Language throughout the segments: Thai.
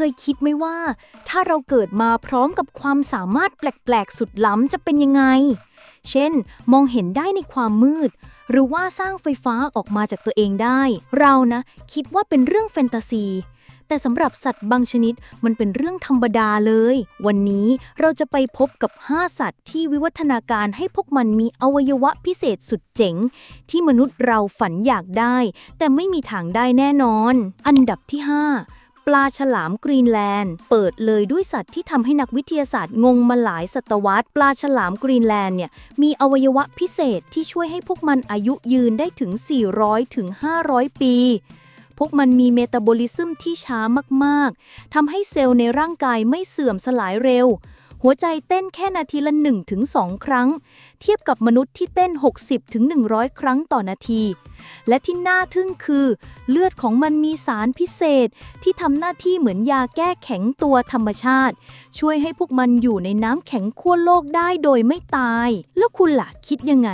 เคยคิดไหมว่า ถ้าเราเกิดมาพร้อมกับความสามารถแปลก ๆ สุดล้ำจะเป็นยังไง เช่น มองเห็นได้ในความมืด หรือว่าสร้างไฟฟ้าออกมาจากตัวเองได้ เรานะคิดว่าเป็นเรื่องแฟนตาซี แต่สำหรับสัตว์บางชนิดมันเป็นเรื่องธรรมดาเลย วันนี้เราจะไปพบกับ 5 สัตว์ที่วิวัฒนาการให้พวกมันมีอวัยวะพิเศษสุดเจ๋ง ที่มนุษย์เราฝันอยากได้ แต่ไม่มีทางได้แน่นอน อันดับที่ 5 ปลาฉลามกรีนแลนด์ เปิดเลยด้วยสัตว์ที่ทำให้นักวิทยาศาสตร์งงมาหลายศตวรรษ ปลาฉลามกรีนแลนด์เนี่ยมีอวัยวะพิเศษที่ช่วยให้พวกมันอายุยืนได้ถึง 400 ถึง 500 ปี พวกมันมีเมตาบอลิซึมที่ช้ามาก ๆทำให้เซลล์ในร่างกายไม่เสื่อมสลายเร็ว หัวใจเต้นแค่นาทีละ 1-2 ครั้ง เทียบกับมนุษย์ที่เต้น 60-100 ครั้งต่อนาที และที่น่าทึ่งคือ เลือดของมันมีสารพิเศษ ที่ทำหน้าที่เหมือนยาแก้แข็งตัวธรรมชาติ ช่วยให้พวกมันอยู่ในน้ำแข็งขั้วโลกได้โดยไม่ตาย แล้วคุณล่ะคิดยังไง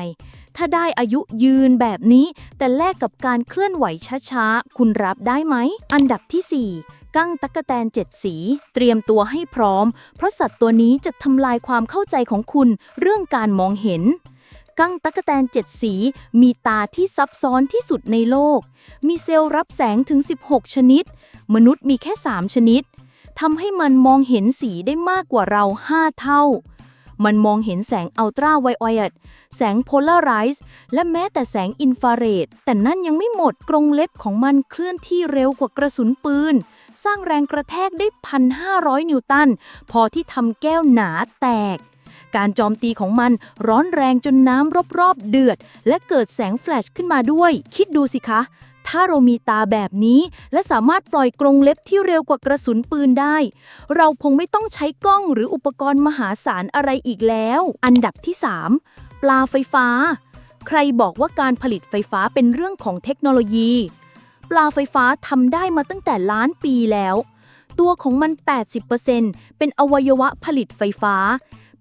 ถ้าได้อายุยืนแบบนี้ แต่แลกกับการเคลื่อนไหวช้าๆ คุณรับได้ไหม อันดับที่ 4กั้งตักกแตนเจ็ดสี เตรียมตัวให้พร้อม เพราะสัตว์ตัวนี้จะทำลายความเข้าใจของคุณเรื่องการมองเห็น กั้งตักกแตนเจ็ดสี มีตาที่ซับซ้อนที่สุดในโลก มีเซลล์รับแสงถึง 16 ชนิด มนุษย์มีแค่ 3 ชนิดทำให้มันมองเห็นสีได้มากกว่าเรา 5 เท่า มันมองเห็นแสงอัลตราไวโอเลตแสงโพลาไรซ์และแม้แต่แสงอินฟราเรดแต่นั่นยังไม่หมดกรงเล็บของมันเคลื่อนที่เร็วกว่ากระสุนปืน สร้างแรงกระแทกได้ 1,500 นิวตัน พอที่ทำแก้วหนาแตก การโจมตีของมันร้อนแรงจนน้ำรอบๆเดือด และเกิดแสงแฟลชขึ้นมาด้วย คิดดูสิคะ ถ้าเรามีตาแบบนี้ และสามารถปล่อยกรงเล็บที่เร็วกว่ากระสุนปืนได้ เราคงไม่ต้องใช้กล้องหรืออุปกรณ์มหาศาลอะไรอีกแล้ว อันดับที่ 3 ปลาไฟฟ้า ใครบอกว่าการผลิตไฟฟ้าเป็นเรื่องของเทคโนโลยี ปลาไฟฟ้าทำได้มาตั้งแต่ล้านปีแล้วตัวของมัน 80%เป็นอวัยวะผลิตไฟฟ้า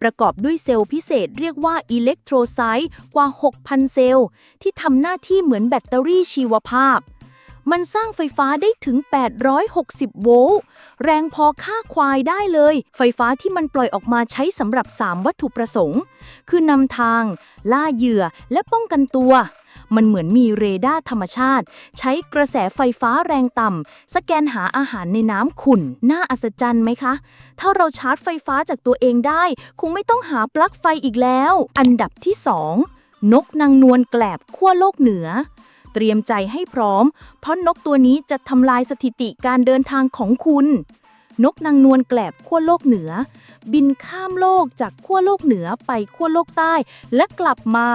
ประกอบด้วยเซลล์พิเศษเรียกว่าอิเล็กโทรไซต์กว่า 6,000 เซลล์ ที่ทำหน้าที่เหมือนแบตเตอรี่ชีวภาพ มันสร้างไฟฟ้าได้ถึง 860 โวลต์ แรงพอฆ่าควายได้เลย ไฟฟ้าที่มันปล่อยออกมาใช้สำหรับ 3 วัตถุประสงค์ คือนำทาง ล่าเหยื่อและป้องกันตัว มันเหมือนมีเรดาร์ธรรมชาติ ใช้กระแสไฟฟ้าแรงต่ำสแกนหาอาหารในน้ำขุ่น น่าอัศจรรย์ไหมคะ ถ้าเราชาร์จไฟฟ้าจากตัวเองได้ คงไม่ต้องหาปลั๊กไฟอีกแล้ว อันดับที่ 2 นกนางนวลแกลบขั้วโลกเหนือเตรียมใจให้พร้อม เพราะนกตัวนี้จะทำลายสถิติการเดินทางของคุณ นกนางนวลแกลบขั้วโลกเหนือ บินข้ามโลกจากขั้วโลกเหนือไปขั้วโลกใต้ และกลับมา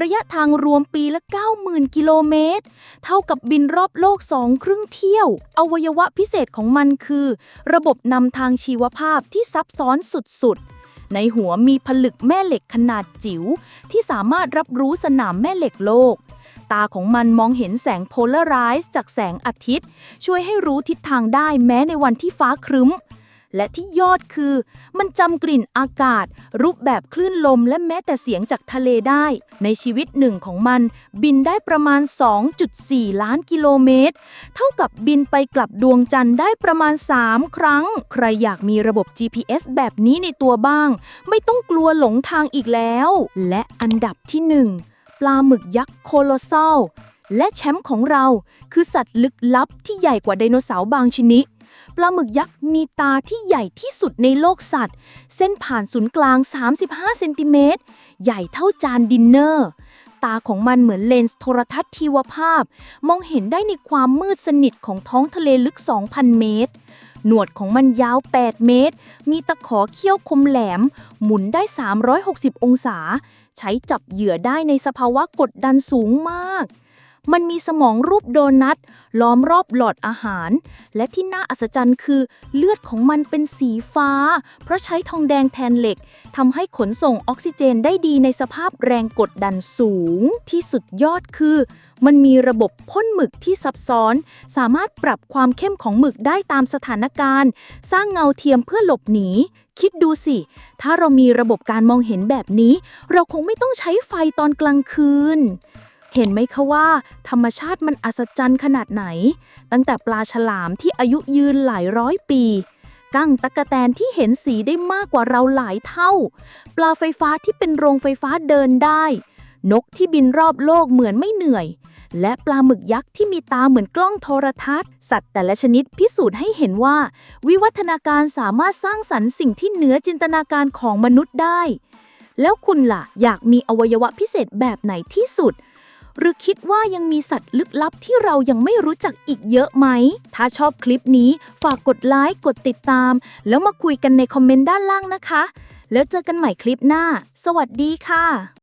ระยะทางรวมปีละ 90,000 กิโลเมตร เท่ากับบินรอบโลกสองครึ่งเที่ยว อวัยวะพิเศษของมันคือ ระบบนำทางชีวภาพที่ซับซ้อนสุด ๆในหัวมีผลึกแม่เหล็กขนาดจิ๋วที่สามารถรับรู้สนามแม่เหล็กโลก ตาของมันมองเห็นแสงโพลาไรซ์จากแสงอาทิตย์ ช่วยให้รู้ทิศทางได้แม้ในวันที่ฟ้าครึ้ม และที่ยอดคือ มันจำกลิ่นอากาศ รูปแบบคลื่นลมและแม้แต่เสียงจากทะเลได้ ในชีวิตหนึ่งของมัน บินได้ประมาณ 2.4 ล้านกิโลเมตร เท่ากับบินไปกลับดวงจันทร์ได้ประมาณ 3 ครั้ง ใครอยากมีระบบ GPS แบบนี้ในตัวบ้าง ไม่ต้องกลัวหลงทางอีกแล้ว และอันดับที่หนึ่งปลาหมึกยักษ์โคโลซอลและแชมป์ของเรา คือสัตว์ลึกลับที่ใหญ่กว่าไดโนเสาร์บางชนิด ปลาหมึกยักษ์มีตาที่ใหญ่ที่สุดในโลกสัตว์ เส้นผ่านศูนย์กลาง 35 เซนติเมตร ใหญ่เท่าจานดินเนอร์ ตาของมันเหมือนเลนส์โทรทัศน์ทีวภาพ มองเห็นได้ในความมืดสนิทของท้องทะเลลึก 2,000 เมตร หนวดของมันยาว 8 เมตร มีตะขอเขี้ยวคมแหลม หมุนได้ 360 องศา ใช้จับเหยื่อได้ในสภาวะกดดันสูงมาก มันมีสมองรูปโดนัทล้อมรอบหลอดอาหาร และที่น่าอัศจรรย์คือ เลือดของมันเป็นสีฟ้า เพราะใช้ทองแดงแทนเหล็กทำให้ขนส่งออกซิเจนได้ดีในสภาพแรงกดดันสูง ที่สุดยอดคือ มันมีระบบพ่นหมึกที่ซับซ้อน สามารถปรับความเข้มของหมึกได้ตามสถานการณ์ สร้างเงาเทียมเพื่อหลบหนีคิดดูสิ ถ้าเรามีระบบการมองเห็นแบบนี้ เราคงไม่ต้องใช้ไฟตอนกลางคืน เห็นไหมคะว่า ธรรมชาติมันอัศจรรย์ขนาดไหน ตั้งแต่ปลาฉลามที่อายุยืนหลายร้อยปีกั้งตะกะแตนที่เห็นสีได้มากกว่าเราหลายเท่า ปลาไฟฟ้าที่เป็นโรงไฟฟ้าเดินได้ นกที่บินรอบโลกเหมือนไม่เหนื่อย และปลาหมึกยักษ์ที่มีตาเหมือนกล้องโทรทัศน์ สัตว์แต่ละชนิดพิสูจน์ให้เห็นว่า วิวัฒนาการสามารถสร้างสรรค์สิ่งที่เหนือจินตนาการของมนุษย์ได้ แล้วคุณล่ะ อยากมีอวัยวะพิเศษแบบไหนที่สุด หรือคิดว่ายังมีสัตว์ลึกลับที่เรายังไม่รู้จักอีกเยอะไหม ถ้าชอบคลิปนี้ฝากกดไลค์กดติดตาม แล้วมาคุยกันในคอมเมนต์ด้านล่างนะคะ แล้วเจอกันใหม่คลิปหน้า สวัสดีค่ะ